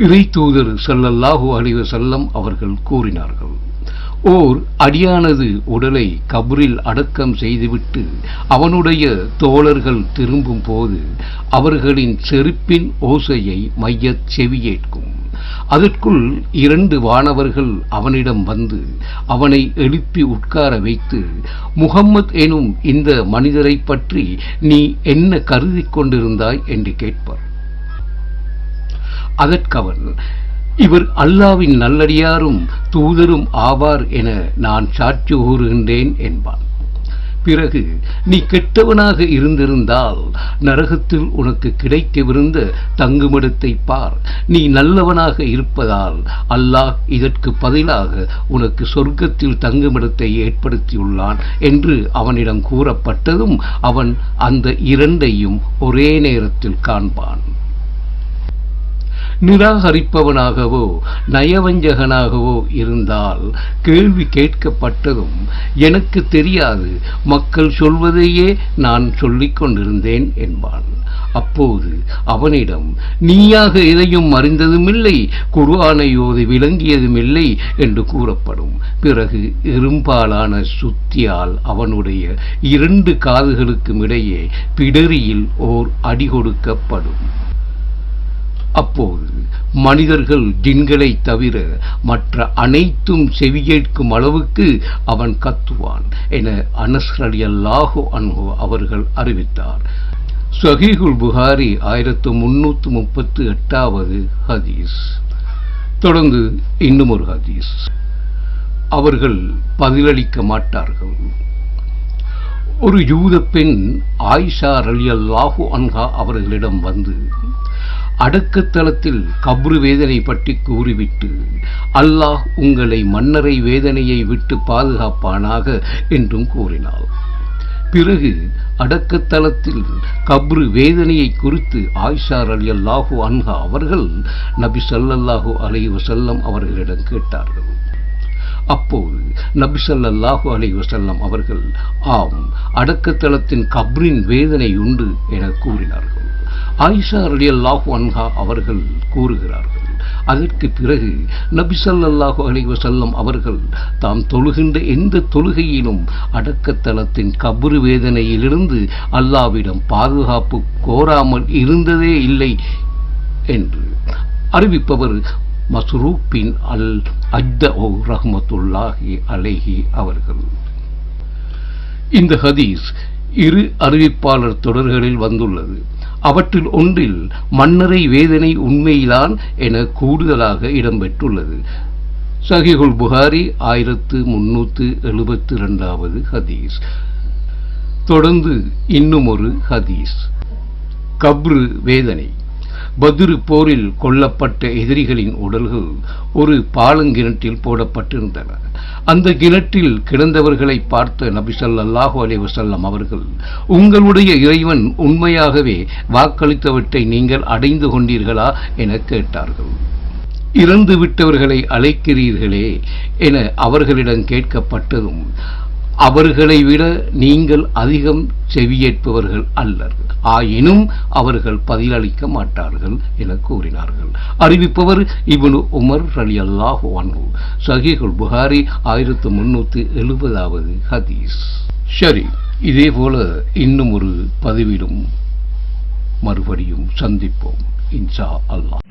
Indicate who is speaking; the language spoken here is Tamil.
Speaker 1: இறை தூதர் ஸல்லல்லாஹு அலிவ செல்லம் அவர்கள் கூறினார்கள் ஓர் அடியானது உடலை கபரில் அடக்கம் செய்துவிட்டு அவனுடைய தோழர்கள் திரும்பும் போது அவர்களின் செருப்பின் ஓசையை மையச் செவியேற்கும். அதற்குள் இரண்டு வானவர்கள் அவனிடம் வந்து அவனை எழுப்பி உட்கார வைத்து முகம்மத் எனும் இந்த மனிதரைப் பற்றி நீ என்ன கருதி கொண்டிருந்தாய்? என்று கேட்பார். அதற்கவன் இவர் அல்லாவின் நல்லடியாரும் தூதரும் ஆவார் என நான் சாட்சி கூறுகின்றேன் என்பான். பிறகு நீ கெட்டவனாக இருந்திருந்தால் நரகத்தில் உனக்கு கிடைக்கவிருந்த தங்குமிடத்தை பார். நீ நல்லவனாக இருப்பதால் அல்லாஹ் இதற்கு பதிலாக உனக்கு சொர்க்கத்தில் தங்குமிடத்தை ஏற்படுத்தியுள்ளான் என்று அவனிடம் கூறப்பட்டதும் அவன் அந்த இரண்டையும் ஒரே நேரத்தில் காண்பான். நிராகரிப்பவனாகவோ நயவஞ்சகனாகவோ இருந்தால் கேள்வி கேட்கப்பட்டதும் எனக்கு தெரியாது மக்கள் சொல்வதையே நான் சொல்லிக் கொண்டிருந்தேன் என்பான். அப்போது அவனிடம் நீயாக எதையும் அறிந்ததுமில்லை குர்ஆனை ஓதி விளங்கியதுமில்லை என்று கூறப்படும். பிறகு இரும்பாலான சுத்தியால் அவனுடைய இரண்டு காதுகளுக்கும் இடையே பிடரியில் ஓர் அடி கொடுக்கப்படும். அப்போது மனிதர்கள் ஜின்களை தவிர மற்ற அனைத்தும் செவியேற்கும் அளவுக்கு அவன் கத்துவான் என அனஸ் ரலியல்லாஹு அன்ஹு அவர்கள் அறிவித்தார். சஹீகுல் புகாரி ஆயிரத்து முன்னூற்று முப்பத்து எட்டாவது ஹதீஸ். தொடர்ந்து இன்னும் ஒரு ஹதீஸ். அவர்கள் பதிலளிக்க மாட்டார்கள். ஒரு யூத பெண் ஆயிஷா ரலியல்லாஹு அன்ஹா அவர்களிடம் வந்து அடக்கத்தலத்தில் கப்ரு வேதனை பற்றி கூறிவிட்டு அல்லாஹ் உங்களை மன்னரை வேதனையை விட்டு பாதுகாப்பானாக என்றும் கூறினாள். பிறகு அடக்கத்தலத்தில் கப்ரு வேதனையை குறித்து ஆயிஷார் அலி அல்லாஹு அன்ஹா அவர்கள் நபி சல்லல்லாஹு அலி வசல்லம் அவர்களிடம் கேட்டார்கள். அப்போது நபி சல்லல்லாஹு அலி வசல்லம் அவர்கள் ஆம் அடக்கத்தலத்தின் கப்ரின் வேதனை உண்டு என கூறினார்கள். ஆயிஷா ரலியல்லாஹு அன்ஹா அவர்கள் கூறுகிறார்கள் அதற்கு பிறகு நபிசல்லாஹு அலிவசல்லம் அவர்கள் தாம் தொழுகின்ற எந்த தொழுகையிலும் அடக்கத்தலத்தின் கபரு வேதனையிலிருந்து அல்லாவிடம் பாதுகாப்பு கோராமல் இருந்ததே இல்லை என்று அறிவிப்பவர் மஸ்ரூப்பின் அல் அஜ்த ஓ ரஹ்மத்துல்லாஹி அலேஹி அவர்கள். இந்த ஹதீஸ் இரு அறிவிப்பாளர் தொடர்களில் வந்துள்ளது. அவற்றில் ஒன்றில் மன்னரை வேதனை உண்மையிலான் என கூடுதலாக இடம்பெற்றுள்ளது. சஹிகுல் புகாரி ஆயிரத்து முன்னூற்று எழுபத்து ரெண்டாவது ஹதீஸ். தொடர்ந்து இன்னும் ஒரு ஹதீஸ். கப்ரு வேதனை. பதிரு போரில் கொல்லப்பட்ட எதிரிகளின் உடல்கள் ஒரு பாலங்கிணற்றில் போடப்பட்டிருந்தன. அந்த கிணற்றில் கிடந்தவர்களை பார்த்த நபி ஸல்லல்லாஹு அலைஹி வசல்லம் அவர்கள் உங்களுடைய இறைவன் உண்மையாகவே வாக்களித்தவற்றை நீங்கள் அடைந்து கொண்டீர்களா? என கேட்டார்கள். இறந்து விட்டவர்களை அழைக்கிறீர்களே என அவர்களிடம் கேட்கப்பட்டதும் அவர்களை விட நீங்கள் அதிகம் செவியேற்பவர்கள் அல்லர். ஆயினும் அவர்கள் பதிலளிக்க மாட்டார்கள் என கூறினார்கள். அறிவிப்பவர் இவனு உமர் அலி அல்லாஹு அன்ஹு. சஹிகுல் புகாரி ஆயிரத்து முன்னூற்று எழுபதாவது ஹதீஸ். சரி இதே போல இன்னும் ஒரு பதிவிலும் மறுபடியும் சந்திப்போம் இன்ஷா அல்லாஹ்.